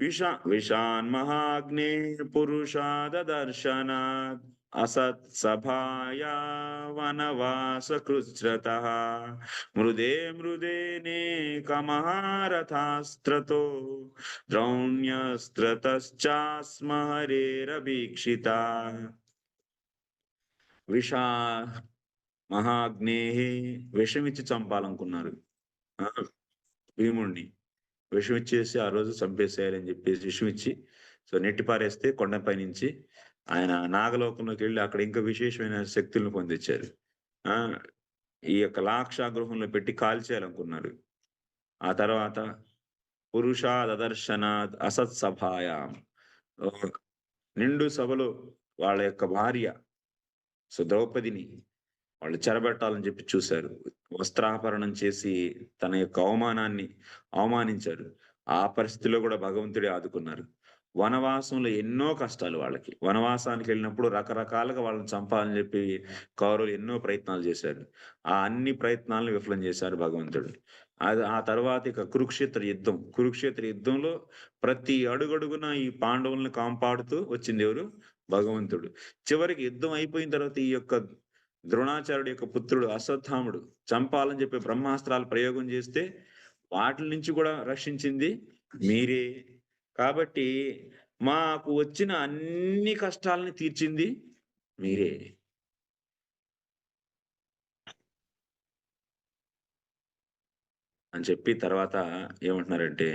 విష విషాన్మహాగ్నే పురుషాదర్శనాత్ అసత్సభాయా వనవాసకృచ్రత మృదే మృదేనేకమహారథాస్త్రతో ద్రౌణ్యస్త్రతశ్చాస్మ హరేరభీక్షిత విషా మహాగ్నే విషమిచ్చి చంపాలనుకున్నారు. ఆ, భీముణ్ణి విషం ఇచ్చేసి ఆ రోజు చంపేసేయాలని చెప్పేసి విషం ఇచ్చి సో నెట్టి పారేస్తే కొండపై నుంచి ఆయన నాగలోకంలోకి వెళ్ళి అక్కడ ఇంకా విశేషమైన శక్తులను పొందించారు. ఆ ఈ యొక్క లాక్షాగృహంలో పెట్టి కాల్చేయాలనుకున్నారు ఆ తర్వాత పురుషాదర్శనాద్ అసత్ సభాయాం నిండు సభలో వాళ్ళ యొక్క భార్య సో ద్రౌపదిని వాళ్ళు చెరబెట్టాలని చెప్పి చూశారు. వస్త్రాపరణం చేసి తన యొక్క అవమానాన్ని అవమానించారు ఆ పరిస్థితిలో కూడా భగవంతుడే ఆదుకున్నారు. వనవాసంలో ఎన్నో కష్టాలు వాళ్ళకి. వనవాసానికి వెళ్ళినప్పుడు రకరకాలుగా వాళ్ళని చంపాలని చెప్పి కౌరవులు ఎన్నో ప్రయత్నాలు చేశారు. ఆ అన్ని ప్రయత్నాలను విఫలం చేశారు భగవంతుడు. అది ఆ తర్వాత ఇక కురుక్షేత్ర యుద్ధం. కురుక్షేత్ర యుద్ధంలో ప్రతి అడుగడుగున ఈ పాండవులను కాంపాడుతూ వచ్చింది ఎవరు? భగవంతుడు. చివరికి యుద్ధం అయిపోయిన తర్వాత ఈ యొక్క ద్రోణాచార్యుడి యొక్క పుత్రుడు అశ్వత్థాముడు చంపాలని చెప్పి బ్రహ్మాస్త్రాలు ప్రయోగం చేస్తే వాటి నుంచి కూడా రక్షించింది మీరే. కాబట్టి మాకు వచ్చిన అన్ని కష్టాలని తీర్చింది మీరే. అని చెప్పి తర్వాత ఏమంటున్నారంటే